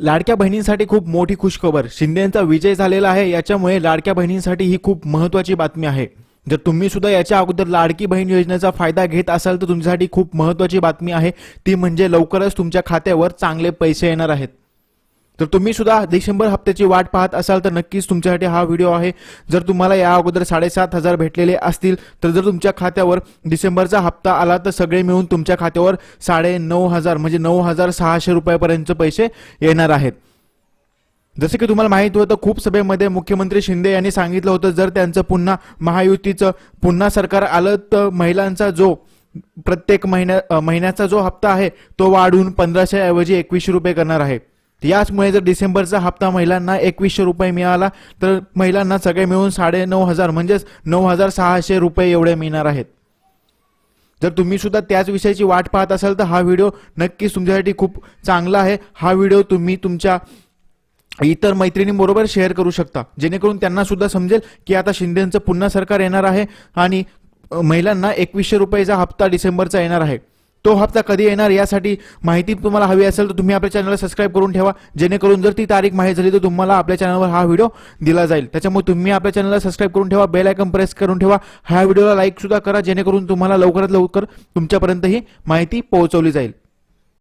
लाडक्या बहिणींसाठी खूप मोठी खुशखबर. शिंदेचा विजय झालेला आहे याच्यामुळे लाडक्या बहिणींसाठी ही खूप महत्वाची बातमी आहे. जर तुम्ही सुद्धा याच्या अगोदर लाडकी बहीण योजनेचा फायदा घेत असाल तर तुमच्यासाठी खूप महत्वाची बातमी आहे. ती म्हणजे लवकरच तुमच्या खात्यावर चांगले पैसे येणार आहेत. तर तुम्ही सुद्धा डिसेंबर हप्त्याची वाट पाहत असाल तर नक्कीच तुमच्यासाठी हा व्हिडिओ आहे. जर तुम्हाला या अगोदर साडेसात हजार भेटलेले असतील तर जर तुमच्या खात्यावर डिसेंबरचा हप्ता आला तर सगळे मिळून तुमच्या खात्यावर साडे नऊ हजार म्हणजे नऊ हजार सहाशे रुपयापर्यंत पैसे येणार आहेत. जसे की तुम्हाला माहिती होतं खूप सभेमध्ये मुख्यमंत्री शिंदे यांनी सांगितलं होतं जर त्यांचं पुन्हा महायुतीचं पुन्हा सरकार आलं तर महिलांचा जो प्रत्येक महिन्या महिन्याचा जो हप्ता आहे तो वाढून पंधराशे ऐवजी एकवीसशे रुपये करणार आहे. याचमुळे जर डिसेंबरचा हप्ता महिलांना एकवीसशे रुपये मिळाला तर महिलांना सगळे मिळून साडे नऊ हजार म्हणजेच नऊ हजार सहाशे रुपये एवढे मिळणार आहेत. जर तुम्ही सुद्धा त्याच विषयाची वाट पाहत असाल तर हा व्हिडिओ नक्कीच तुमच्यासाठी खूप चांगला आहे. हा व्हिडिओ तुम्ही तुमच्या इतर मैत्रिणींबरोबर शेअर करू शकता. जेणेकरून त्यांना सुद्धा समजेल की आता शिंदेचं पुन्हा सरकार येणार आहे आणि महिलांना एकवीसशे रुपयेचा हप्ता डिसेंबरचा येणार आहे. तो हप्ता कधी येणार यासाठी माहिती तुम्हाला हवी असेल तर तुम्ही आपल्या चॅनलला सबस्क्राईब करून ठेवा. जेणेकरून जर ती तारीख माहीत झाली तर तुम्हाला आपल्या चॅनलवर हा व्हिडिओ दिला जाईल. त्याच्यामुळे तुम्ही आपल्या चॅनलला सबस्क्राईब करून ठेवा बेल आयकन प्रेस करून ठेवा. ह्या व्हिडिओला लाईक सुद्धा करा जेणेकरून तुम्हाला लवकरात लवकर तुमच्यापर्यंत ही माहिती पोहोचवली जाईल.